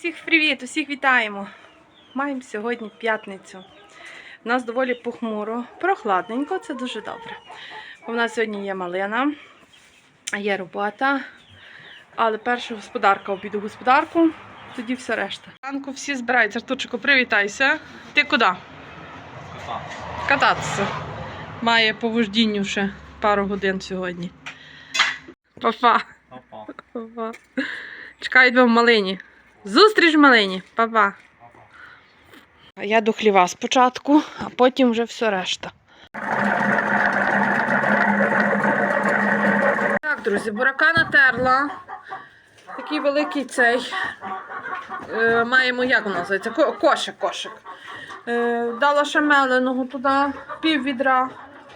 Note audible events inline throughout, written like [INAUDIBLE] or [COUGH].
Всіх привіт, усіх вітаємо. Маємо сьогодні п'ятницю. У нас доволі похмуро, прохладненько, це дуже добре. У нас сьогодні є малина, є робота, але перша господарка обіду господарку, тоді все решта. Ранку всі збираються. Артурчику, привітайся. Ти куди? Кататися. Має по вождінню ще пару годин сьогодні. Папа. Папа. Чекають вам малині. Зустріч малині, Па-па. Я до хліва спочатку, а потім вже все решта. Так, друзі, бурака натерла. Такий великий цей. Е, маємо, як воно називається? Кошик, кошик. Е, дала ще меленого туди, пів відра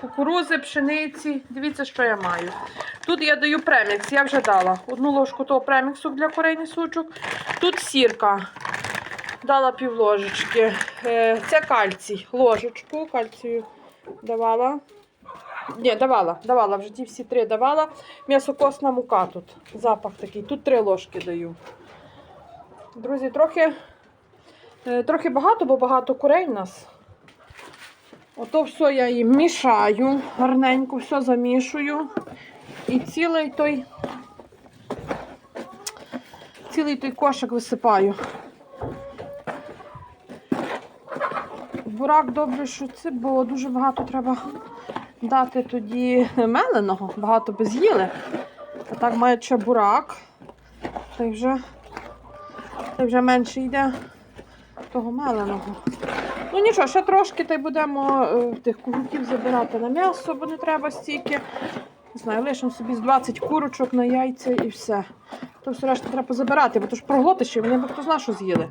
кукурузи, пшениці. Дивіться, що я маю. Тут я даю премікс, я вже дала одну ложку того преміксу для курей несучок. Тут сірка. Дала пів ложечки. Е, Це кальцій. Ложечку кальцію давала. Ні, давала, давала, вже ті всі три давала. М'ясокосна мука тут. Запах такий. Тут три ложки даю. Друзі, трохи, е, трохи багато, бо багато курей в нас. Ото все я їм мішаю, гарненько все замішую. І цілий той, цілий той кошик висипаю. Бурак добре, що це, бо дуже багато треба дати тоді меленого, багато би з'їли. А так має ще бурак. Та й вже, вже менше йде того меленого. Ну нічого, ще трошки та й будемо е, тих курків забирати на м'ясо, бо не треба стільки. Не знаю, лишимо собі з 20 курочок на яйця і все. То все решта треба забирати, бо то ж проглотиш, і вони б хто зна, що з'їли.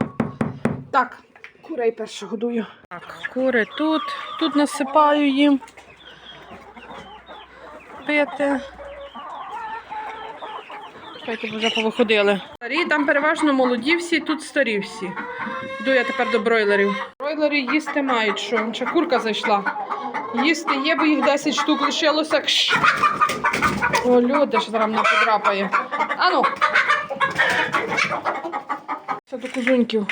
Так, курей перше годую. Так, кури тут, тут насипаю їм. Пити. Чекайте, бо вже повиходили. Старі, там переважно молоді всі, тут старі всі. Йду я тепер до бройлерів. Бройлери їсти мають що. Ще курка зайшла. Їсти є, бо їх 10 штук лишилося. Кш. О, люди, що зараз мене подрапає. Ану. Це до кузуньків.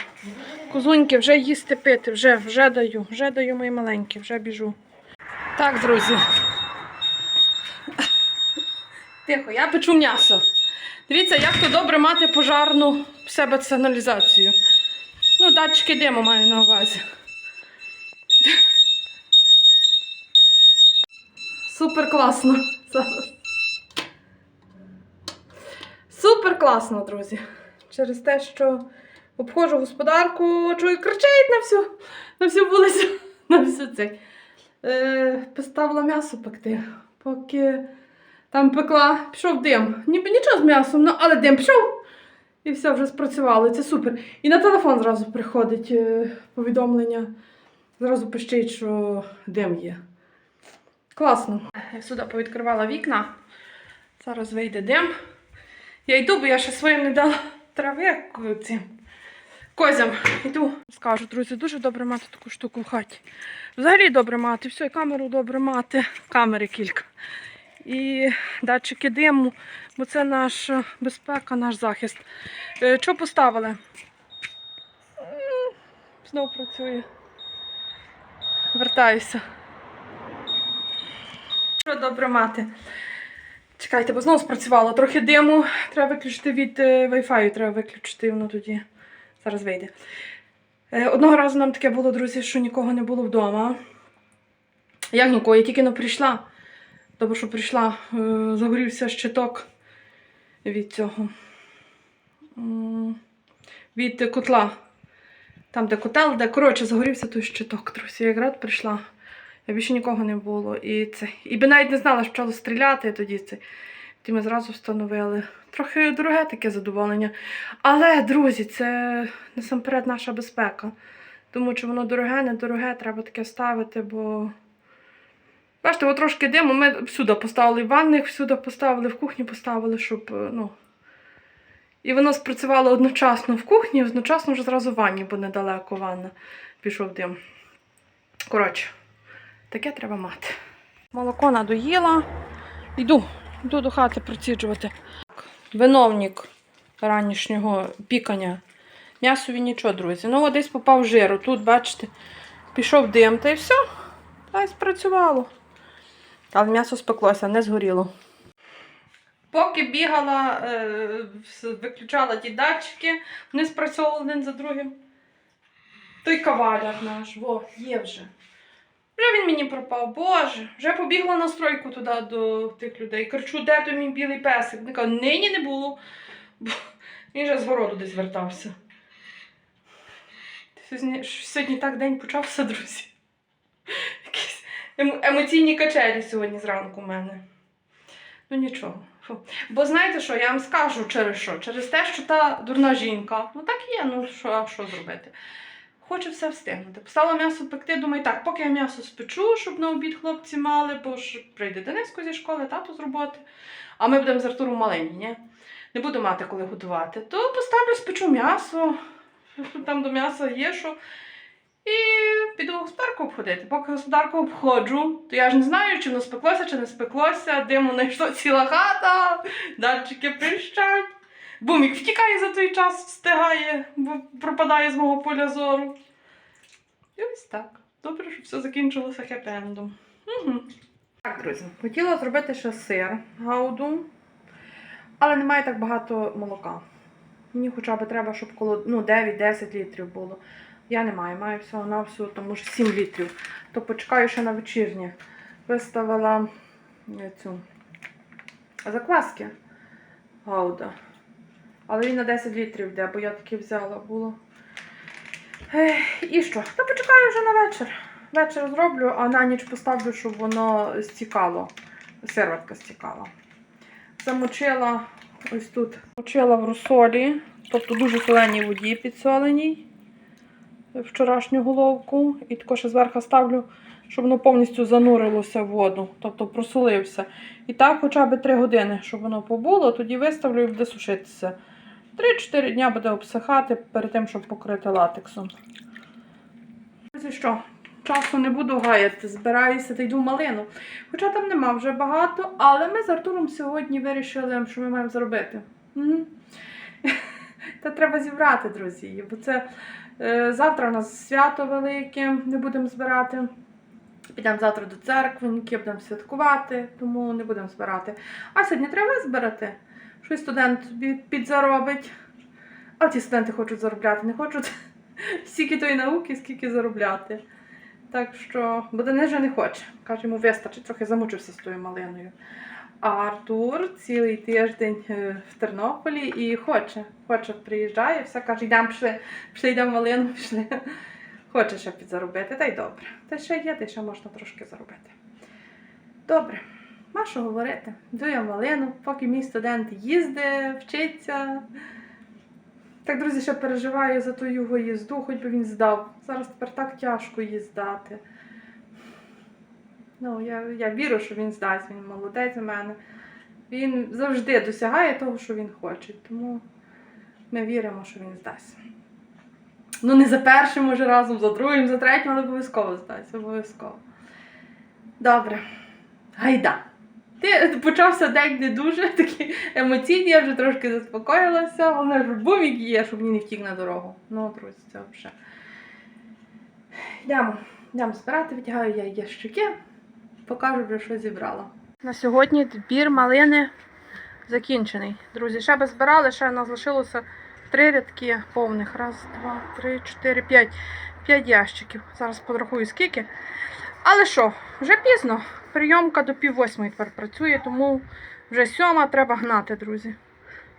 Кузуньки, вже їсти пити, вже, вже даю, вже даю мої маленькі, вже біжу. Так, друзі. Тихо, я печу м'ясо. Дивіться, як то добре мати пожарну в себе сигналізацію. Датчики диму маю на увазі. Супер класно зараз. Супер класно, друзі. Через те, що обходжу господарку, чую, кричить на всю, на всю вулицю, [LAUGHS] на всю цей. Е, поставила м'ясо пекти, поки там пекла, пішов дим. Ніби нічого з м'ясом, ну, але дим пішов. І все вже спрацювало. Це супер. І на телефон зразу приходить е, повідомлення. Зразу пищить, що дим є. Класно. Я сюди повідкривала вікна. Зараз вийде дим. Я йду, бо я ще своїм не дала трави цим козям. Йду. Скажу, друзі, дуже добре мати таку штуку в хаті. Взагалі добре мати, все, і камеру добре мати, камери кілька. І датчики диму, бо це наша безпека, наш захист. Е, Що поставили? М, Знов працює. Вертаюся. Що добре мати? Чекайте, бо знову спрацювало. Трохи диму. Треба виключити від е, Wi-Fi, треба виключити, воно тоді зараз вийде. Е, Одного разу нам таке було, друзі, що нікого не було вдома. Як нікого, я тільки не прийшла. Добре, що прийшла, е, загорівся щиток від цього. Від котла. Там, де котел, де, коротше, загорівся той щиток, друзі. Я якраз прийшла. Я більше нікого не було. І це. І би навіть не знала, що стріляти тоді це. Ті ми зразу встановили. Трохи дороге таке задоволення. Але, друзі, це насамперед наша безпека. Тому що воно дороге, недороге, треба таке ставити, бо. Бачите, от трошки диму. Ми всюди поставили в ванних, всюди поставили, в кухні поставили, щоб. е, ну. І воно спрацювало одночасно в кухні, одночасно вже зразу в ванні, бо недалеко ванна пішов дим. Коротше. Таке треба мати. Молоко надоїла. Йду, йду до хати проціджувати. Виновник ранішнього пікання М'ясові нічого, друзі. Ну, десь попав жиру. Тут, бачите, пішов дим, та й все. Та й спрацювало. Але м'ясо спеклося, не згоріло. Поки бігала, е, виключала ті датчики, вони спрацьовували один за другим. Той каваляр наш, во, є вже. Вже він мені пропав, боже, вже побігла на стройку туди до тих людей. Кричу, де той мій білий песик? Вони кажуть, нині не було. Бо він вже з городу десь вертався. Сьогодні так день почався, друзі. Емо- емоційні качелі сьогодні зранку у мене. Ну нічого. Фу. Бо знаєте що, я вам скажу через що? Через те, що та дурна жінка. Ну так є, ну що, що зробити? Хоче все встигнути. Поставила м'ясо пекти, думаю, так, поки я м'ясо спечу, щоб на обід хлопці мали, бо ж прийде Дениско зі школи, тато з роботи. А ми будемо з Артуром малені, ні? Не буду мати коли готувати. То поставлю спечу м'ясо, там до м'яса є що. І піду господарку обходити. Поки господарку обходжу, то я ж не знаю, чи воно спеклося, чи не спеклося. Диму знайшла ціла хата, датчики пищать. Бумік втікає за той час, встигає, бо пропадає з мого поля зору. І ось так. Добре, що все закінчилося хеппі-ендом. Угу. Так, друзі, хотіла зробити ще сир гауду, але немає так багато молока. Мені хоча б треба, щоб коло ну, 9-10 літрів було. Я не маю, маю всього на всього, тому що 7 літрів. То почекаю ще на вечірнє. Виставила е, цю закваски гауда. Але він на 10 літрів йде, бо я таки взяла було. І що? Та почекаю вже на вечір. Вечір зроблю, а на ніч поставлю, щоб воно стікало. Сироватка стікала. Замочила ось тут. Мочила в розсолі, тобто дуже соленій воді підсоленій. Вчорашню головку. І також зверху ставлю, щоб воно повністю занурилося в воду, тобто просолився. І так хоча б 3 години, щоб воно побуло, тоді виставлю і буде сушитися. 3-4 дня буде обсихати перед тим, щоб покрити латексом. Що? Часу не буду гаяти, збираюся та йду в малину. Хоча там нема вже багато, але ми з Артуром сьогодні вирішили, що ми маємо зробити. Мгм. [LAUGHS] Та треба зібрати, друзі, бо це завтра у нас свято велике, не будемо збирати. Підемо завтра до церквеньки, будемо святкувати, тому не будемо збирати. А сьогодні треба збирати. Щось студент підзаробить. А ті студенти хочуть заробляти, не хочуть [LAUGHS] стільки тої науки, скільки заробляти. Так що, бо Денис вже не хоче. Каже, йому вистачить, трохи замучився з тою малиною. Артур цілий тиждень е, в Тернополі і хоче. Хоче, приїжджає, все каже, йдемо, пішли, пішли, йдемо малину, пішли. Хоче ще підзаробити, та й добре. Та ще є, та ще можна трошки заробити. Добре, ма що говорити? Йду я малину, поки мій студент їздить, вчиться. Так, друзі, ще переживаю за ту його їзду, хоч би він здав. Зараз тепер так тяжко їздати. Ну, я, я вірю, що він здасть, він молодець у мене. Він завжди досягає того, що він хоче. Тому ми віримо, що він здасть. Ну, не за першим, може, разом, за другим, за третім, але обов'язково здасть, обов'язково. Добре. Гайда. Ти почався день не дуже [LAUGHS] такий емоційний, я вже трошки заспокоїлася, головне, щоб бумік є, щоб він не втік на дорогу. Ну, друзі, це вже. Йдемо, йдемо збирати, витягаю я ящики, покажу вже, що зібрала. На сьогодні збір малини закінчений. Друзі, ще би збирали, ще нас лишилося три рядки повних. Раз, два, три, чотири, п'ять. П'ять ящиків. Зараз подрахую скільки. Але що, вже пізно. Прийомка до пів восьмої тепер працює, тому вже сьома треба гнати, друзі.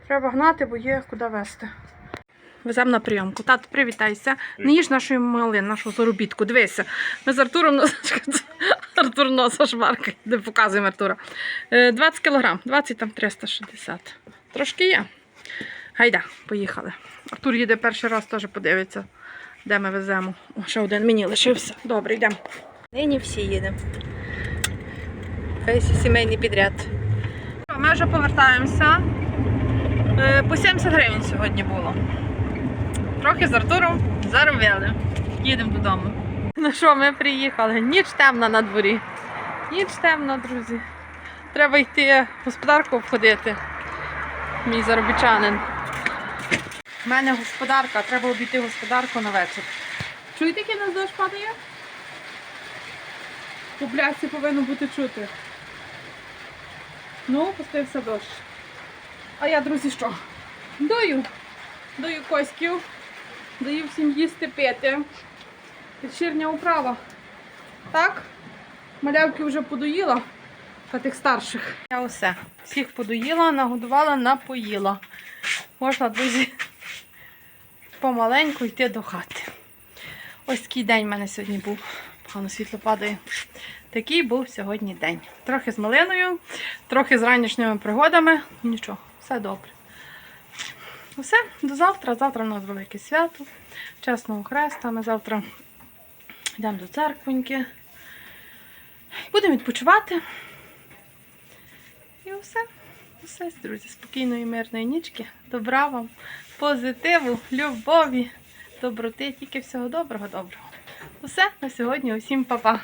Треба гнати, бо є куди вести. Веземо на прийомку. Тато, привітайся. Не їж нашої малини, нашу заробітку. Дивися. Ми з Артуром [LAUGHS] Артур носа шмаркає. Не показуємо Артура. Е, 20 кілограм, 20 там 360. Трошки є. Гайда, поїхали. Артур їде перший раз, теж подивиться, де ми веземо. О, ще один мені лишився. Добре, йдемо. Нині всі їдемо. Весь сімейний підряд. Ми вже повертаємося. Е, По 70 гривень сьогодні було. Трохи з Артуром заробили. Їдемо додому. Ну що, ми приїхали. Ніч темна на дворі. Ніч темна, друзі. Треба йти в господарку обходити. Мій заробітчанин. У мене господарка, треба обійти господарку на вечір. Чуєте, який нас дощ падає? По блясі повинно бути чути. Ну, пустився дощ. А я, друзі, що? Дою. Дою коськів. Даю всім їсти пити. Вечірня управа. Так? Малявки вже подоїла. Та тих старших. Я усе. Всіх подоїла, нагодувала, напоїла. Можна, друзі, помаленьку йти до хати. Ось такий день в мене сьогодні був. Погано світло падає. Такий був сьогодні день. Трохи з малиною, трохи з ранішніми пригодами. Нічого, все добре. Все, до завтра. Завтра у нас велике свято. Чесного Хреста. Ми завтра йдемо до церквоньки. Будемо відпочивати. І все. Все, друзі, спокійної, мирної нічки. Добра вам, позитиву, любові, доброти, тільки всього доброго, доброго. Усе на сьогодні. Усім па-па.